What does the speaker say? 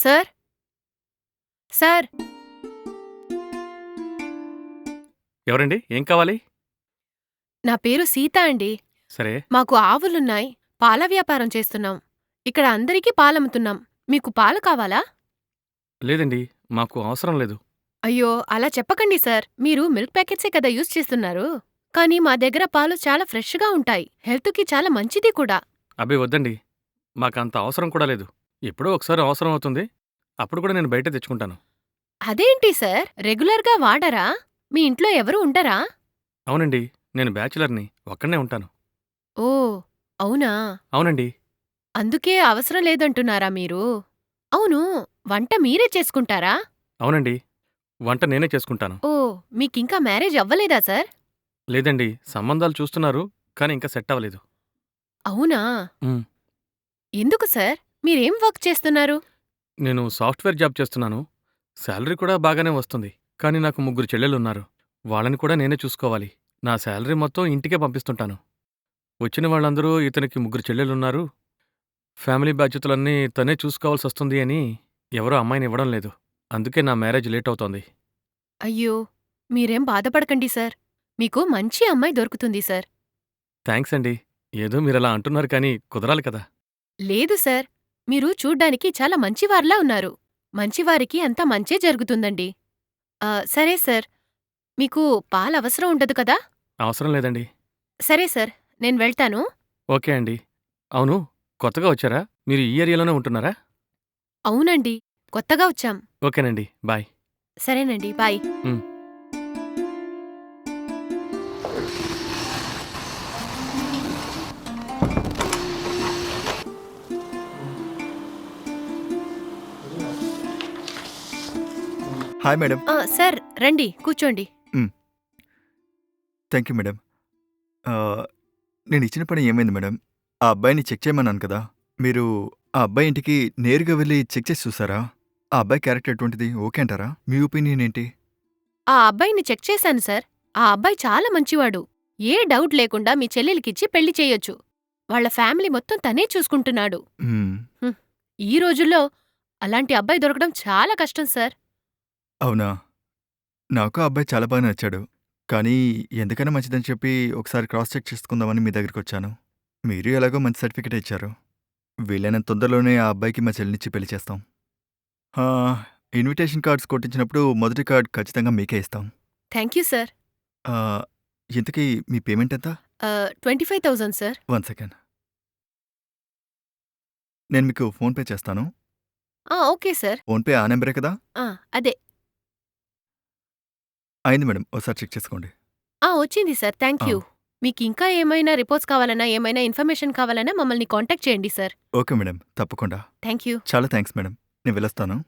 Sir? Sir? ఎవరండి? ఏం కావాలి? నా పేరు సీత అండి. సరే. మాకు ఆవులున్నాయి. పాల వ్యాపారం చేస్తున్నాం. ఇక్కడ అందరికీ పాలమ్ముతున్నాం. మీకు పాలు కావాలా? లేదండి మాకు అవసరం లేదు. అయ్యో అలా చెప్పకండి సార్. మీరు మిల్క్ ప్యాకెట్సే కదా యూజ్ చేస్తున్నారు. కానీ మా దగ్గర పాలు చాలా ఫ్రెష్గా ఉంటాయి. హెల్త్కి చాలా మంచిది కూడా. అబ్బే వద్దండి. మాకు అంత అవసరం కూడా లేదు. ఎప్పుడో ఒకసారి అవసరం అవుతుంది. అప్పుడు కూడా నేను బయట తెచ్చుకుంటాను. అదేంటి సార్? రెగ్యులర్గా వాడరా? మీ ఇంట్లో ఎవరు ఉండరా అవునండి నేను బ్యాచులర్ని ఒక్కడనే ఉంటాను. ఓ అవునా? అవునండి. అందుకే అవసరం లేదంటున్నారా మీరు? అవును వంట మీరే చేసుకుంటారా? అవునండి వంట నేనే చేసుకుంటాను. ఓ మీకింకా మ్యారేజ్ అవ్వలేదా సార్? లేదండి సంబంధాలు చూస్తున్నారు కానీ ఇంకా సెట్ అవ్వలేదు. అవునా? మ్. ఎందుకు సార్? మీరేం వర్క్ చేస్తున్నారు? నేను సాఫ్ట్వేర్ జాబ్ చేస్తున్నాను. శాలరీ కూడా బాగానే వస్తుంది. కానీ నాకు ముగ్గురు చెల్లెలున్నారు వాళ్ళని కూడా నేనే చూసుకోవాలి. నా శాలరీ మొత్తం ఇంటికే పంపిస్తుంటాను. వచ్చిన వాళ్ళందరూ ఇతనికి ముగ్గురు చెల్లెలున్నారు ఫ్యామిలీ బాధ్యతలన్నీ తనే చూసుకోవాల్సి వస్తుంది అని ఎవరో అమ్మాయిని ఇవ్వడం లేదు. అందుకే నా మ్యారేజ్ లేట్ అవుతోంది. అయ్యో! మీరేం బాధపడకండి సార్. మీకు మంచి అమ్మాయి దొరుకుతుంది సార్. థ్యాంక్స్ అండి. ఏదో మీరలా అంటున్నారు కానీ కుదరాలి కదా. లేదు సార్. మీరు చూడ్డానికి చాలా మంచివార్లా ఉన్నారు. మంచివారికి అంతా మంచే జరుగుతుందండి. సరే సార్. మీకు పాలు అవసరం ఉండదు కదా? అవసరం లేదండి. సరే సార్ నేను వెళ్తాను. ఓకే అండి. అవును కొత్తగా వచ్చారా? మీరు ఈ ఏరియాలోనే ఉంటున్నారా? అవునండి కొత్తగా వచ్చాం. ఓకేనండి బాయ్. సరేనండి బాయ్. హాయ్ మేడం ఆ, సార్ రండి కూర్చోండి. థ్యాంక్ యూ మేడం ఆ, నేను ఇచ్చిన పని ఏమైంది మేడం ఆ అబ్బాయిని చెక్ చేయమన్నాను కదా. మీరు ఆ అబ్బాయి ఇంటికి నేరుగా వెళ్ళి చెక్ చేసి చూసారా? ఆ అబ్బాయి క్యారెక్టర్ ఎటువంటిది? ఓకే అంటారా? మీ ఒపీనియన్ ఏంటి? ఆ అబ్బాయిని చెక్ చేశాను సార్. ఆ అబ్బాయి చాలా మంచివాడు. ఏ డౌట్ లేకుండా మీ చెల్లెలికిచ్చి పెళ్ళి చేయొచ్చు. వాళ్ళ ఫ్యామిలీ మొత్తం తనే చూసుకుంటున్నాడు. మ్మ్, ఈ రోజుల్లో అలాంటి అబ్బాయి దొరకడం చాలా కష్టం సార్. అవునా? నాకు ఆ అబ్బాయి చాలా బాగా నచ్చాడు. కానీ ఎందుకైనా మంచిదని చెప్పి ఒకసారి క్రాస్ చెక్ చేసుకుందామని మీ దగ్గరికి వచ్చాను. మీరు ఎలాగో మంచి సర్టిఫికేట్ ఇచ్చారు. వీలైనంత తొందరలోనే ఆ అబ్బాయికి మా చెల్లినిచ్చి పెళ్ళి చేస్తాం. ఆ, ఇన్విటేషన్ కార్డ్స్ కొట్టించినప్పుడు మొదటి కార్డ్ ఖచ్చితంగా మీకే ఇస్తాం. Thank you sir. ఆ, ఇంతకీ మీ పేమెంట్ ఎంత? Twenty five thousand sir. One second. నేను మీకు ఫోన్పే చేస్తాను. ఆ, ఓకే సార్. ఫోన్పే ఆ నెంబరే కదా? ఆ, అదే. అయింది మేడం. ఒకసారి చెక్ చేసుకోండి. ఆ వచ్చింది సార్. Thank you. మీకు ఇంకా ఏమైనా రిపోర్ట్స్ కావాలన్నా ఏమైనా ఇన్ఫర్మేషన్ కావాలన్నా మమ్మల్ని కాంటాక్ట్ చేయండి సార్. Okay madam. తప్పకుండా. Thank you. చాలా థ్యాంక్స్ మేడం. నేను వెళ్ళొస్తాను.